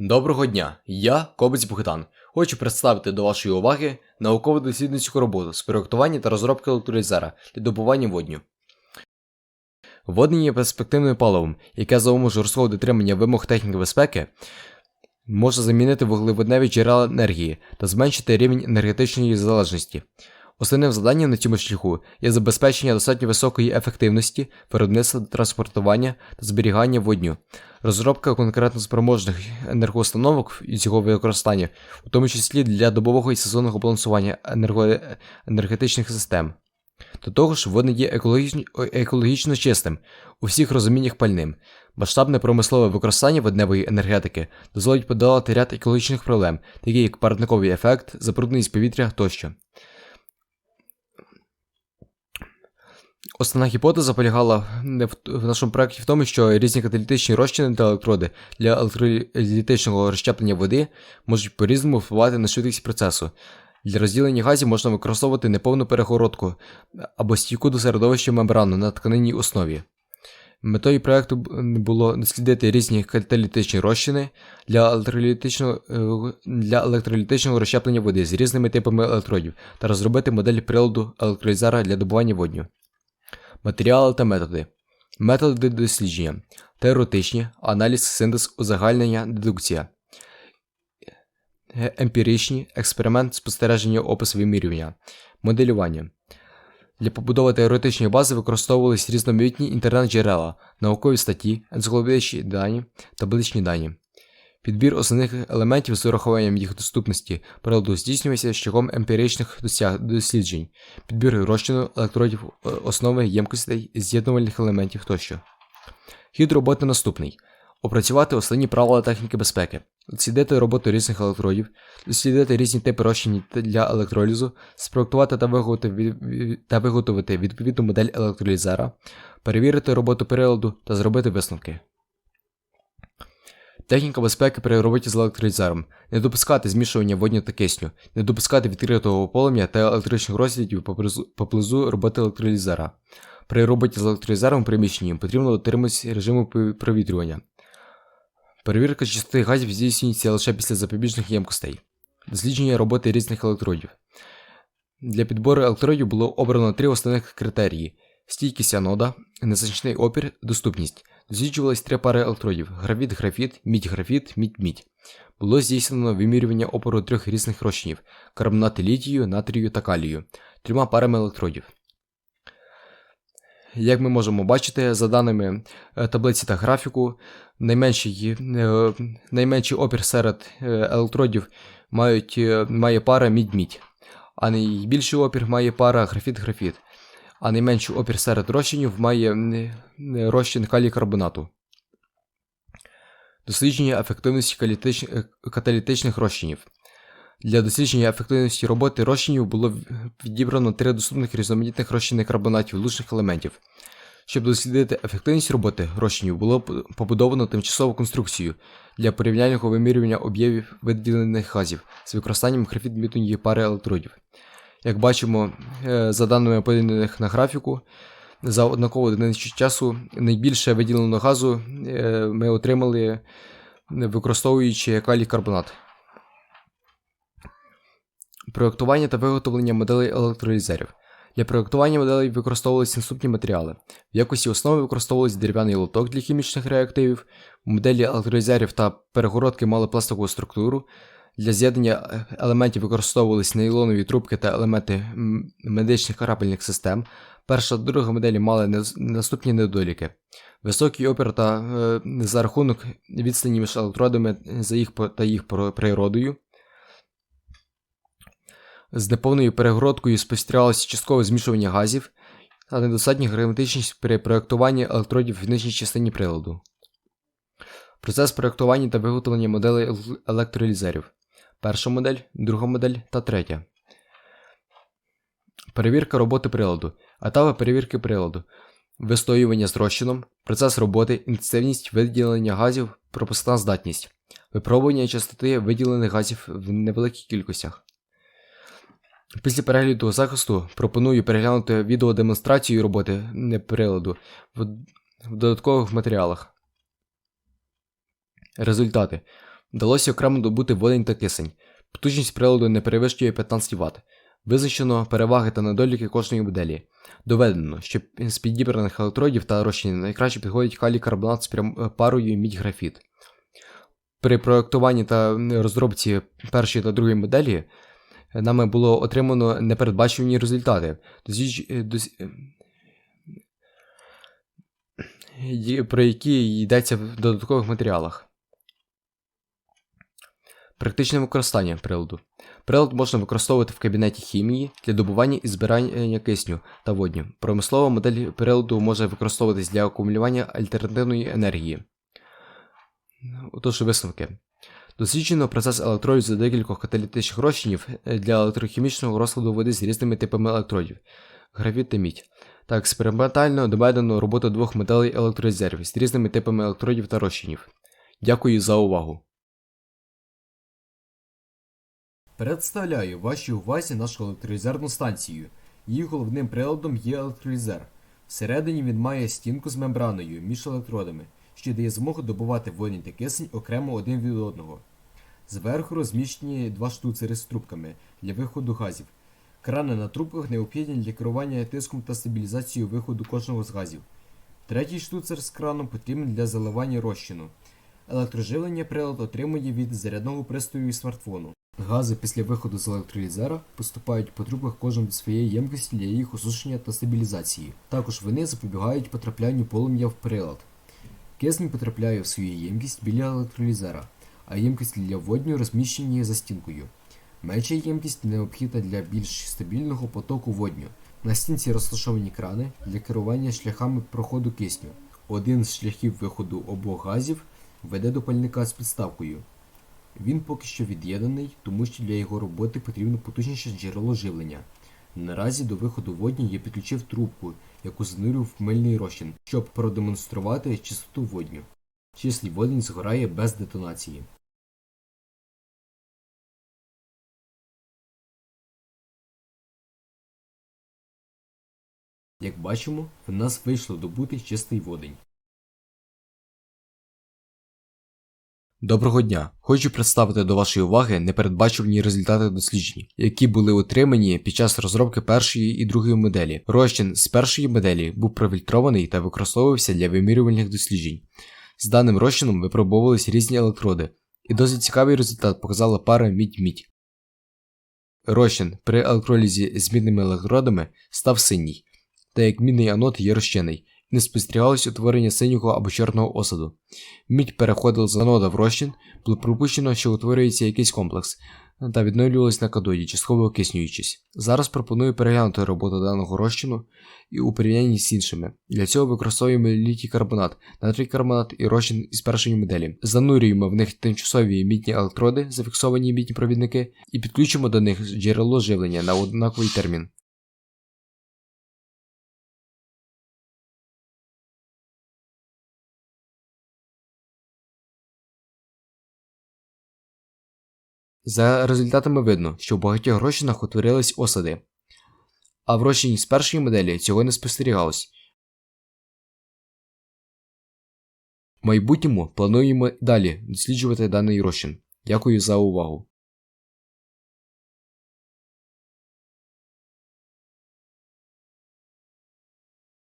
Доброго дня, я Кобець Богдан. Хочу представити до вашої уваги науково-дослідницьку роботу з проєктування та розробки електролізера для добування водню. Водний є перспективним паливом, яке за умов жорсткого дотримання вимог техніки безпеки може замінити вуглеводневі джерела енергії та зменшити рівень енергетичної залежності. Основним завданням на цьому шляху є забезпечення достатньо високої ефективності виробництва транспортування та зберігання водню, розробка конкретно спроможних енергоустановок і його використання, у тому числі для добового і сезонного балансування енерго... енергетичних систем. До того ж, водне є екологічно, екологічно чистим, у всіх розуміннях пальним. Масштабне промислове використання водневої енергетики дозволить подолати ряд екологічних проблем, такі як парниковий ефект, забрудненість повітря тощо. Основна гіпотеза полягала в, нашому проєкті в тому, що різні каталітичні розчини та електроди для електролітичного розщеплення води можуть по-різному впливати на швидкість процесу. Для розділення газів можна використовувати неповну перегородку або стійку до середовища мембрану на тканинній основі. Метою проєкту було дослідити різні каталітичні розчини для електролітичного, для електролітичного розщеплення води з різними типами електродів та розробити модель приладу електролізера для добування водню. Матеріали та методи. Методи дослідження. Теоретичні, аналіз, синтез, узагальнення, дедукція. Емпіричні, експеримент, спостереження, опис вимірювання. Моделювання. Для побудови теоретичної бази використовувались різноманітні інтернет-джерела, наукові статті, енциклопедичні дані, табличні дані. Підбір основних елементів з урахуванням їх доступності приладу здійснюється шляхом емпіричних досліджень, підбір розчину, електродів, основи ємкостей, з'єднувальних елементів тощо. Хід роботи наступний: опрацювати основні правила техніки безпеки, дослідити роботу різних електродів, дослідити різні типи розчин для електролізу, спроектувати та виготовити відповідну модель електролізера, перевірити роботу приладу та зробити висновки. Техніка безпеки при роботі з електролізером. Не допускати змішування водню та кисню, не допускати відкритого полум'я та електричних розслідів поблизу роботи електролізера. При роботі з електролізером приміщенні потрібно дотримуватися режиму провітрювання. Перевірка чистоти газів здійснюється лише після запобіжних ємкостей. Дослідження роботи різних електродів. Для підбору електродів було обрано три основних критерії: стійкість анода, незначний опір, доступність. Досліджувались три пари електродів: графіт-графіт, мідь-графіт, мідь-мідь. Було здійснено вимірювання опору трьох різних розчинів карбонати літію, натрію та калію, трьома парами електродів. Як ми можемо бачити, за даними е, таблиці та графіку, найменший е, найменший опір серед е, електродів мають, має пара мідь-мідь, а найбільший опір має пара графіт-графіт а найменший опір серед розчинів має розчин калій карбонату. Дослідження ефективності е, каталітичних розчинів. Для дослідження ефективності роботи розчинів було відібрано три доступних різноманітних розчинних карбонатів лучних елементів. Щоб дослідити ефективність роботи розчинів, було побудовано тимчасову конструкцію для порівняльного вимірювання об'ємів виділених газів з використанням графіт пари електродів. Як бачимо, е, за даними поданих на графіку, за однакову одиницю часу найбільше виділеного газу е, ми отримали, використовуючи калій карбонат. Проєктування та виготовлення моделей електролізерів. Для проєктування моделей використовувалися наступні матеріали. В якості основи використовувався дерев'яний лоток для хімічних реактивів, моделі електролізерів та перегородки мали пластикову структуру. Для з'єднання е, елементів використовувались нейлонові трубки та елементи медичних крапельних систем. Перша та друга моделі мали наступні недоліки: високий опір та е, за рахунок відстані між електродами за їх та їх природою. З неповною перегородкою спостерігалося часткове змішування газів та недостатня герметичність при проєктуванні електродів в нижній частині приладу. Процес проєктування та виготовлення моделей електролізерів перша модель, друга модель та третя. Перевірка роботи приладу. Етапи перевірки приладу. Вистоювання з розчином, процес роботи, інтенсивність виділення газів, пропускна здатність, випробування частоти виділених газів в невеликих кількостях. Після перегляду захисту пропоную переглянути відеодемонстрацію роботи приладу в додаткових матеріалах. Результати. Вдалося окремо добути водень та кисень. Потужність приладу не перевищує 15 Вт. Визначено переваги та недоліки кожної моделі. Доведено, що з підібраних електродів та розчин найкраще підходить калій карбонат з парою мідь-графіт. При проектуванні та розробці першої та другої моделі нами було отримано непередбачувані результати, е, дос... е, про які йдеться в додаткових матеріалах. Практичне використання приладу. Прилад можна використовувати в кабінеті хімії для добування і збирання кисню та водню. Промислова модель приладу може використовуватись для акумулювання альтернативної енергії. Отож, висновки. Досліджено процес електролізу декількох каталітичних розчинів для електрохімічного розкладу води з різними типами електродів графіт та мідь. Та експериментально доведено роботу двох моделей електрорезервів з різними типами електродів та розчинів. Дякую за увагу. Представляю вашій увазі нашу електролізерну станцію. Її головним приладом є електролізер. Всередині він має стінку з мембраною між електродами, що дає змогу добувати водень та кисень окремо один від одного. Зверху розміщені два штуцери з трубками для виходу газів. Крани на трубках необхідні для керування тиском та стабілізацією виходу кожного з газів. Третій штуцер з краном потрібен для заливання розчину. Електроживлення прилад отримує від зарядного пристрою і смартфону. Гази після виходу з електролізера поступають по трубках кожен до своєї ємкості для їх осушення та стабілізації. Також вони запобігають потраплянню полум'я в прилад. Кисень потрапляє в свою ємкість біля електролізера, а ємкості для водню розміщені за стінкою. Менша ємкість необхідна для більш стабільного потоку водню. На стінці розташовані крани для керування шляхами проходу кисню. Один з шляхів виходу обох газів веде до пальника з підставкою. Він поки що від'єднаний, тому що для його роботи потрібно потужніше джерело живлення. Наразі до виходу водню я підключив трубку, яку занурив в мильний розчин, щоб продемонструвати чистоту водню. Числий водень згорає без детонації. Як бачимо, в нас вийшло добути чистий водень. Доброго дня! Хочу представити до вашої уваги непередбачувані результати досліджень, які були отримані під час розробки першої і другої моделі. Розчин з першої моделі був профільтрований та використовувався для вимірювальних досліджень. З даним розчином випробовувались різні електроди, і досить цікавий результат показала пара мідь-мідь. Розчин при електролізі з мідними електродами став синій, та як мідний анод є розчинний, не спостерігалось утворення синього або чорного осаду. Мідь переходила з анода в розчин, було припущено, що утворюється якийсь комплекс, та відновлювалась на кадоді, частково окиснюючись. Зараз пропоную переглянути роботу даного розчину і у порівнянні з іншими. Для цього використовуємо літій карбонат, натрій карбонат і розчин із першої моделі. Занурюємо в них тимчасові мідні електроди, зафіксовані мідні провідники, і підключимо до них джерело живлення на однаковий термін. За результатами видно, що в багатьох розчинах утворились осади, а в розчині з першої моделі цього не спостерігалось. В майбутньому плануємо далі досліджувати даний розчин. Дякую за увагу.